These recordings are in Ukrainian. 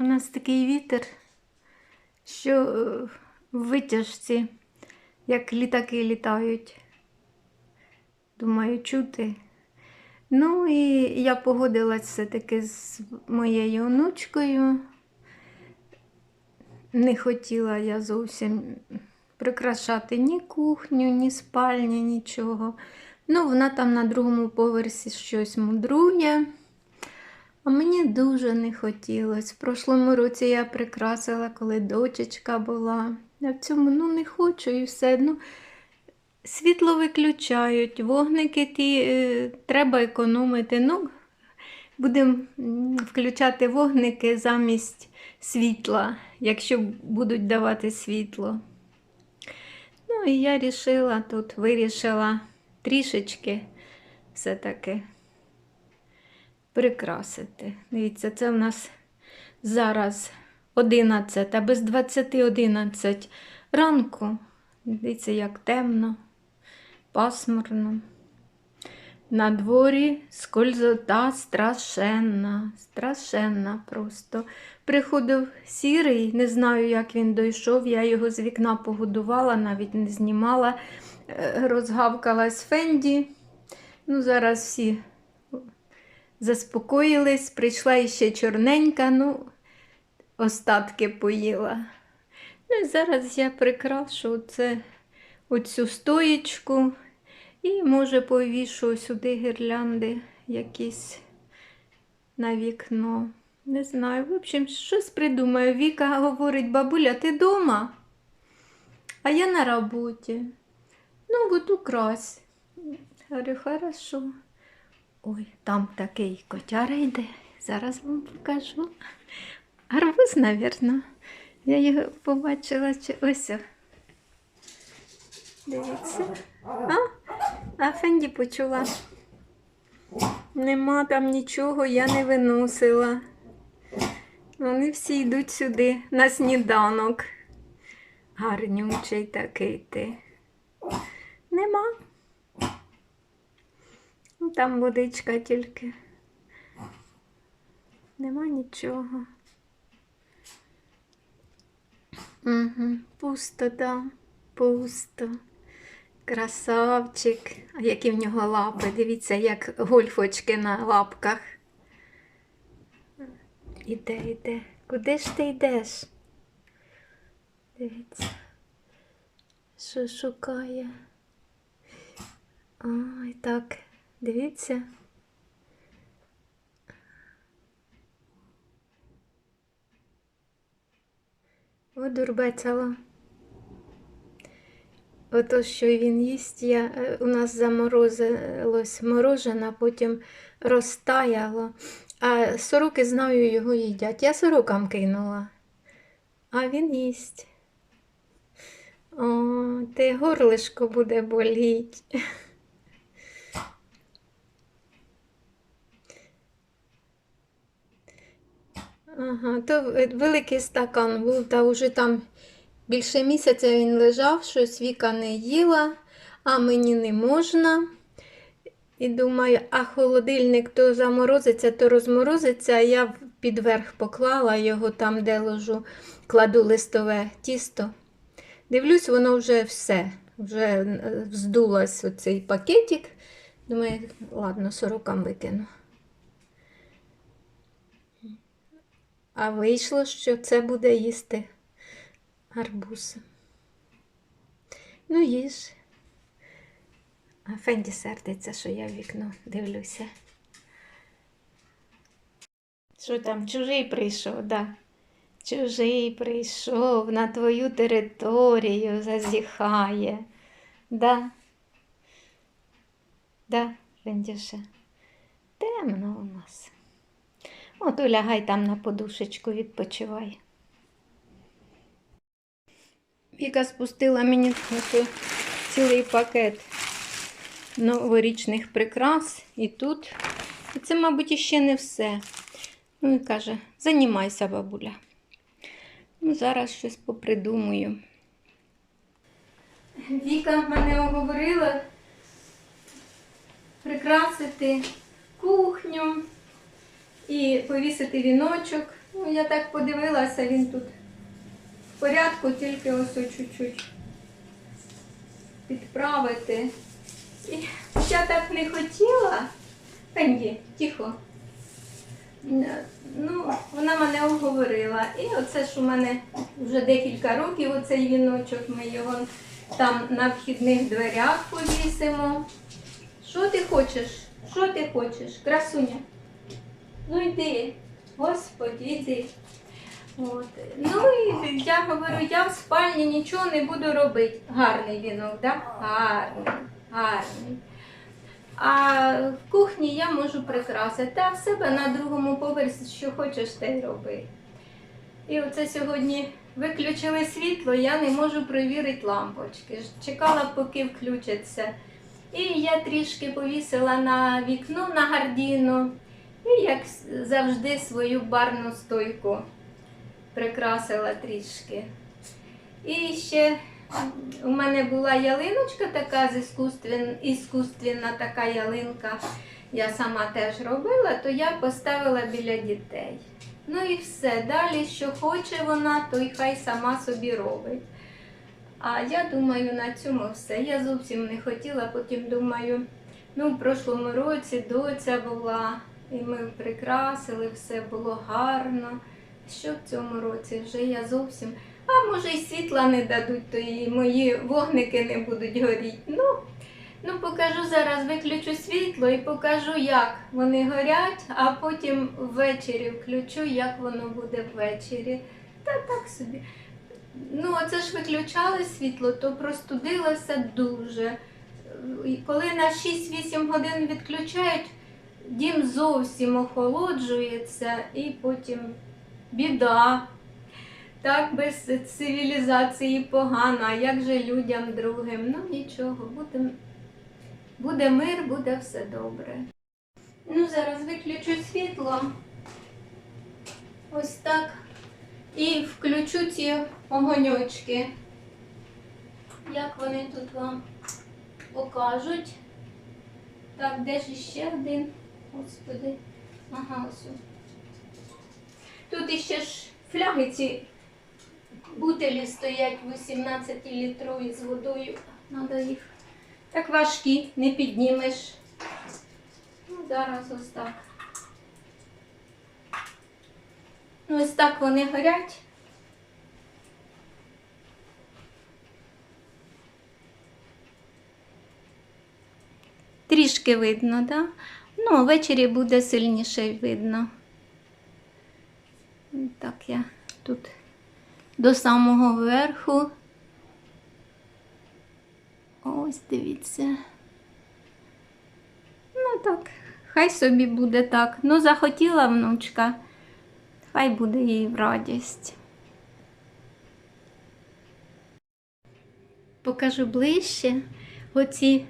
У нас такий вітер, що е, в витяжці, як літаки літають. Думаю, чути. Ну і я погодилась все-таки з моєю онучкою. Не хотіла я зовсім прикрашати ні кухню, ні спальню, нічого. Ну, вона там на другому поверсі щось мудрує. А мені дуже не хотілося. В прошлому році я прикрасила, коли дочечка була. Я в цьому ну, не хочу і все. Ну, світло виключають, вогники ті е, треба економити. Ну, будемо включати вогники замість світла, якщо будуть давати світло. Ну, і я рішила тут, вирішила трішечки все-таки прикрасити. Дивіться, це в нас зараз 11, а без 20 11 ранку. Дивіться, як темно, пасмурно. На дворі скользота страшенна, страшенна просто. Приходив сірий, не знаю, як він дійшов. Я його з вікна погодувала, навіть не знімала, Е, розгавкалась Фенді. Ну, зараз всі заспокоїлись, прийшла іще чорненька, ну, остатки поїла. Ну і зараз я прикрашу це, оцю стоєчку і, може, повішу сюди гірлянди якісь на вікно. Не знаю, в общем, щось придумаю. Віка говорить, бабуля, ти дома? А я на роботі. Ну, от укрась. Говорю, хорошо. Ой, там такий котяра йде. Зараз вам покажу. Арбуз, навірно. Я його побачила чи ось. Дивіться. А? А Фенді почула. Нема там нічого, я не виносила. Вони всі йдуть сюди на сніданок. Гарнючий такий ти. Нема. Ну, Там водичка тільки. Нема нічого. Угу. Пусто, да, пусто. Красавчик. А які в нього лапи. Дивіться, як гольфочки на лапках. Іде, іде. Куди ж ти йдеш? Дивіться. Що шукає? Ой, так, дивіться. Одурбецяло. Ото, що він їсть, я, е, у нас заморозилось морожене, потім розтаяло. А сороки, знаю, його їдять. Я сорокам кинула, а він їсть. О, те горлишко буде боліть. Ага, то е, великий стакан був, та вже там більше місяця він лежав, щось Віка не їла, а мені не можна. І думаю, а холодильник то заморозиться, то розморозиться, а я підверх поклала його там, де ложу, кладу листове тісто. Дивлюсь, воно вже все, вже е, вздулось оцей пакетик. Думаю, ладно, сорокам викину. А вийшло, що це буде їсти гарбуз. Ну, їж. А Фенді сердиться, що я в вікно дивлюся. Що там, чужий прийшов, да? Чужий прийшов на твою територію, зазіхає. Да? Да, Фендюша? Темно у нас. От лягай там на подушечку, відпочивай. Віка спустила мені цілий пакет новорічних прикрас і тут. І це, мабуть, іще не все. Ну і каже, займайся, бабуля. Ну, зараз щось попридумаю. Віка мене оговорила прикрасити кухню і повісити віночок Ну, я так подивилася, він тут в порядку, тільки ось чуть-чуть підправити. І я так не хотіла. Пенді, тихо. Ну, вона мене оговорила. І оце ж у мене вже декілька років оцей віночок, ми його там на вхідних дверях повісимо. Що ти хочеш? Що ти хочеш? Красуня? Ну йди, господи, йди. От. Ну і я говорю, я в спальні нічого не буду робити. Гарний вінок, так? Да? Гарний, гарний. А в кухні я можу прикрасити, а в себе на другому поверсі, що хочеш, те й роби. І оце сьогодні виключили світло, я не можу перевірити лампочки. Чекала, поки включаться. І я трішки повісила на вікно на гардіну. І як завжди свою барну стойку прикрасила трішки. І ще у мене була ялиночка така з іскусствен, іскусственна така ялинка. Я сама теж робила, то я поставила біля дітей. Ну і все. Далі, що хоче вона, то й хай сама собі робить. А я думаю, на цьому все. Я зовсім не хотіла, потім думаю, ну, в прошлому році доця була, і ми прикрасили, все було гарно. Що в цьому році вже я зовсім. А може й світла не дадуть, то і мої вогники не будуть горіти. Ну, ну покажу зараз, виключу світло і покажу, як вони горять, а потім ввечері включу, як воно буде ввечері. Та так собі. Ну, оце ж виключали світло, то простудилося дуже. Коли на 6-8 годин відключають, дім зовсім охолоджується і потім біда. Так без цивілізації погано, а як же людям другим? Ну нічого, буде, буде мир, буде все добре. Ну, зараз виключу світло. Ось так. І включу ці огоньочки. Як вони тут вам покажуть. Так, де ж іще один? Господи. Ага. Тут іще ж фляги ці бутилі стоять 18-літрові з водою. Надо їх. Так важкі, не піднімеш. Ну, зараз ось так. Ну, ось так вони горять. Трішки видно, да? Ну, ввечері буде сильніше видно. Так я тут до самого верху. Ось дивіться. Ну так, хай собі буде так. Ну, захотіла внучка, хай буде їй в радість. Покажу ближче оці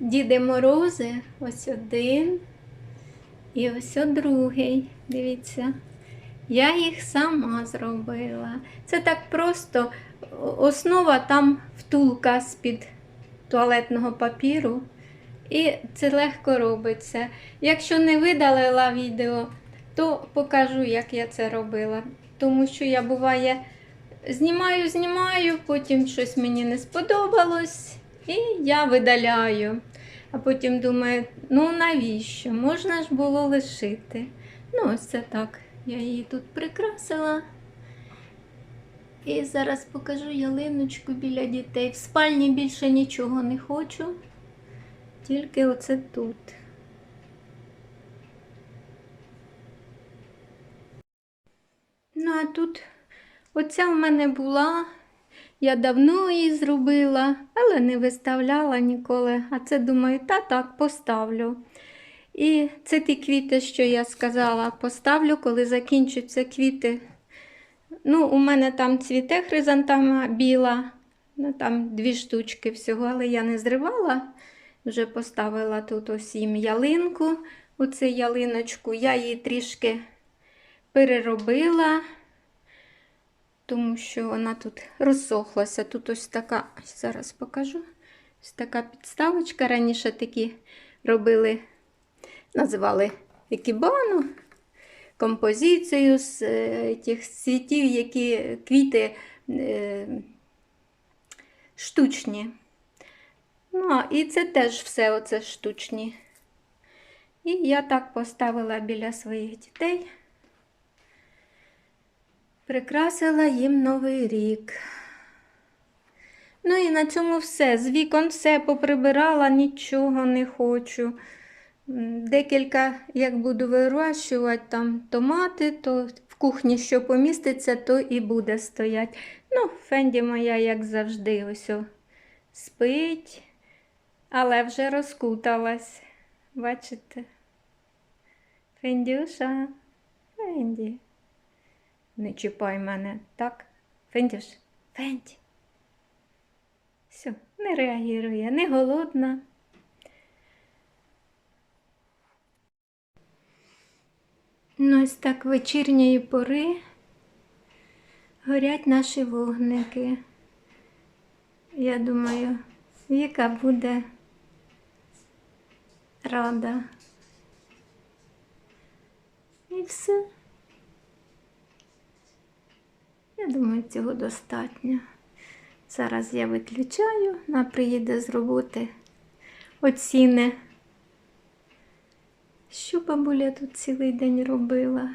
Діди Морози, ось один і ось другий. Дивіться. Я їх сама зробила. Це так просто. Основа там втулка з-під туалетного папіру. І це легко робиться. Якщо не видалила відео, то покажу, як я це робила. Тому що я буває знімаю, знімаю, потім щось мені не сподобалось, і я видаляю. А потім думаю, ну навіщо? Можна ж було лишити. Ну, ось це так. Я її тут прикрасила. І зараз покажу ялиночку біля дітей. В спальні більше нічого не хочу, тільки оце тут. Ну, а тут оця в мене була. Я давно її зробила, але не виставляла ніколи. А це думаю, та так, поставлю. І це ті квіти, що я сказала, поставлю, коли закінчаться квіти. Ну, у мене там цвіте хризантама біла, ну там дві штучки всього, але я не зривала. Вже поставила тут їм ялинку, оцю ялиночку. Я її трішки переробила, тому що вона тут розсохлася. Тут ось така, зараз покажу. Ось така підставочка. Раніше такі робили називали екібану. композицію з е, тих цвітів, які квіти е, штучні. Ну, і це теж все оце штучні. І я так поставила біля своїх дітей, прикрасила їм Новий рік. Ну і на цьому все. З вікон все поприбирала, нічого не хочу. Декілька, як буду вирощувати там томати, то в кухні що поміститься, то і буде стоять. Ну, Фенді моя, як завжди, ось спить, але вже розкуталась. Бачите? Фендюша, Фенді. Не чіпай мене, так? Фендюш, Фенді. Все, не реагує, не голодна. Ну, ось так вечірньої пори горять наші вогники. Я думаю, Віка буде рада. І все. Я думаю, цього достатньо. Зараз я виключаю, вона приїде з роботи, оціни. Що бабуля тут цілий день робила?